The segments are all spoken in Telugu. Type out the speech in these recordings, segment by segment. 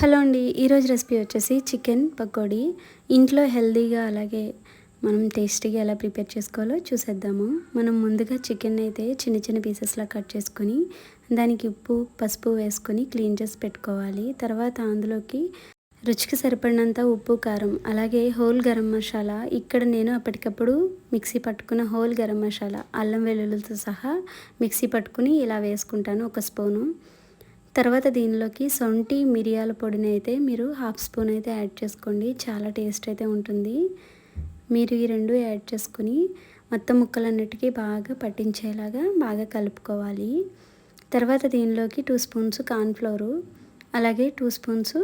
హలో అండి ఈరోజు రెసిపీ వచ్చేసి చికెన్ పకోడీ. ఇంట్లో హెల్తీగా అలాగే మనం టేస్టీగా ఎలా ప్రిపేర్ చేసుకోవాలో చూసేద్దాము. మనం ముందుగా చికెన్ అయితే చిన్న చిన్న పీసెస్లా కట్ చేసుకొని దానికి ఉప్పు పసుపు వేసుకొని క్లీన్ చేసి పెట్టుకోవాలి. తర్వాత అందులోకి రుచికి సరిపడినంత ఉప్పు కారం అలాగే హోల్ గరం మసాలా. ఇక్కడ నేను అప్పటికప్పుడు మిక్సీ పట్టుకున్న హోల్ గరం మసాలా అల్లం వెల్లుల్లితో సహా మిక్సీ పట్టుకుని ఇలా వేసుకుంటాను ఒక స్పూను తర్వాత దీనిలోకి సొంటి మిరియాల పొడిని అయితే మీరు హాఫ్ స్పూన్ అయితే యాడ్ చేసుకోండి. చాలా టేస్ట్ అయితే ఉంటుంది. మీరు ఈ రెండు యాడ్ చేసుకుని మొత్తం ముక్కలన్నిటికీ బాగా పట్టించేలాగా బాగా కలుపుకోవాలి. తర్వాత దీనిలోకి టూ స్పూన్స్ కార్న్ఫ్లోరు అలాగే టూ స్పూన్స్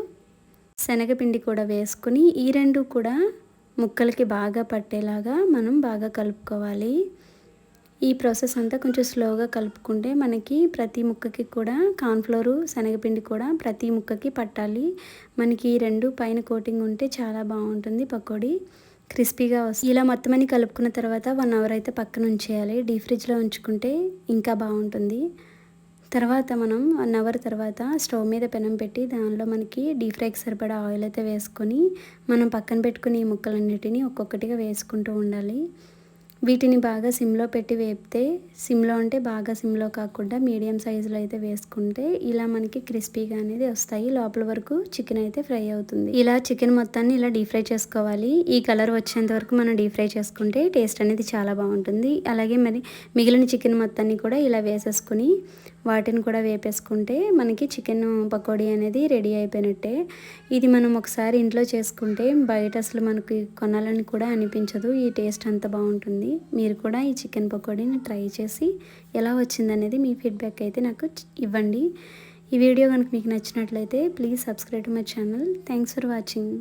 శనగపిండి కూడా వేసుకుని ఈ రెండు కూడా ముక్కలకి బాగా పట్టేలాగా మనం బాగా కలుపుకోవాలి. ఈ ప్రాసెస్ అంతా కొంచెం స్లోగా కలుపుకుంటే మనకి ప్రతి ముక్కకి కూడా కార్న్ఫ్లోరు శనగపిండి కూడా ప్రతి ముక్కకి పట్టాలి. మనకి ఈ రెండు పైన కోటింగ్ ఉంటే చాలా బాగుంటుంది పకోడీ. క్రిస్పీగా వస్తుంది ఇలా మొత్తం అని కలుపుకున్న తర్వాత వన్ అవర్ అయితే పక్కన ఉంచేయాలి. డీ ఫ్రిడ్జ్లో ఉంచుకుంటే ఇంకా బాగుంటుంది. తర్వాత మనం వన్ అవర్ తర్వాత స్టవ్ మీద పెనం పెట్టి దానిలో మనకి డీప్ ఫ్రైకి సరిపడా ఆయిల్ అయితే వేసుకొని మనం పక్కన పెట్టుకుని ఈ ముక్కలన్నిటిని ఒక్కొక్కటిగా వేసుకుంటూ ఉండాలి. వీటిని బాగా సిమ్లో పెట్టి వేపితే సిమ్లో అంటే బాగా సిమ్లో కాకుండా మీడియం సైజులో అయితే వేసుకుంటే ఇలా మనకి క్రిస్పీగా అనేది వస్తాయి. లోపల వరకు చికెన్ అయితే ఫ్రై అవుతుంది. ఇలా చికెన్ మొత్తాన్ని ఇలా డీప్ ఫ్రై చేసుకోవాలి. ఈ కలర్ వచ్చేంత వరకు మనం డీప్ ఫ్రై చేసుకుంటే టేస్ట్ అనేది చాలా బాగుంటుంది. అలాగే మరి మిగిలిన చికెన్ మొత్తాన్ని కూడా ఇలా వేసేసుకుని వాటిని కూడా వేపేసుకుంటే మనకి చికెన్ పకోడీ అనేది రెడీ అయిపోయినట్టే. ఇది మనం ఒకసారి ఇంట్లో చేసుకుంటే బయట అసలు మనకి కొనాలని కూడా అనిపించదు. ఈ టేస్ట్ అంత బాగుంటుంది. మీరు కూడా ఈ చికెన్ పకోడీని ట్రై చేసి ఎలా వచ్చిందనేది మీ ఫీడ్బ్యాక్ అయితే నాకు ఇవ్వండి. ఈ వీడియో కనుక మీకు నచ్చినట్లయితే please subscribe my channel. Thanks for watching.